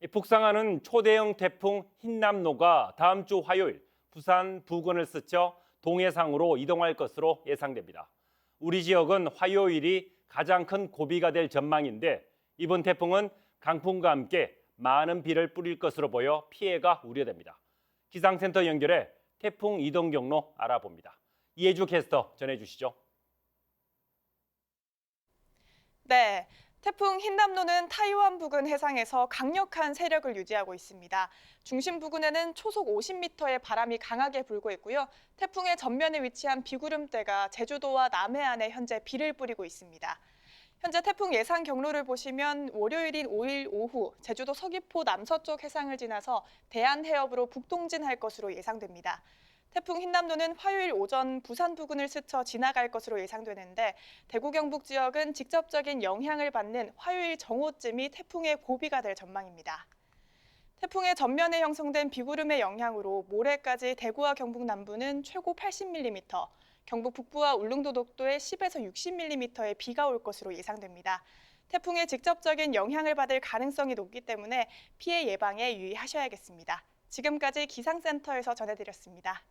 이 북상하는 초대형 태풍 흰남노가 다음 주 화요일 부산 부근을 스쳐 동해상으로 이동할 것으로 예상됩니다. 우리 지역은 화요일이 가장 큰 고비가 될 전망인데 이번 태풍은 강풍과 함께 많은 비를 뿌릴 것으로 보여 피해가 우려됩니다. 기상센터 연결해 태풍 이동 경로 알아봅니다. 이해주 캐스터 전해주시죠. 네. 태풍 흰남노는 타이완 부근 해상에서 강력한 세력을 유지하고 있습니다. 중심 부근에는 초속 50m의 바람이 강하게 불고 있고요. 태풍의 전면에 위치한 비구름대가 제주도와 남해안에 현재 비를 뿌리고 있습니다. 현재 태풍 예상 경로를 보시면 월요일인 5일 오후 제주도 서귀포 남서쪽 해상을 지나서 대한 해협으로 북동진할 것으로 예상됩니다. 태풍 흰남노는 화요일 오전 부산 부근을 스쳐 지나갈 것으로 예상되는데 대구 경북 지역은 직접적인 영향을 받는 화요일 정오쯤이 태풍의 고비가 될 전망입니다. 태풍의 전면에 형성된 비구름의 영향으로 모레까지 대구와 경북 남부는 최고 80mm, 경북 북부와 울릉도 독도에 10에서 60mm의 비가 올 것으로 예상됩니다. 태풍의 직접적인 영향을 받을 가능성이 높기 때문에 피해 예방에 유의하셔야겠습니다. 지금까지 기상센터에서 전해드렸습니다.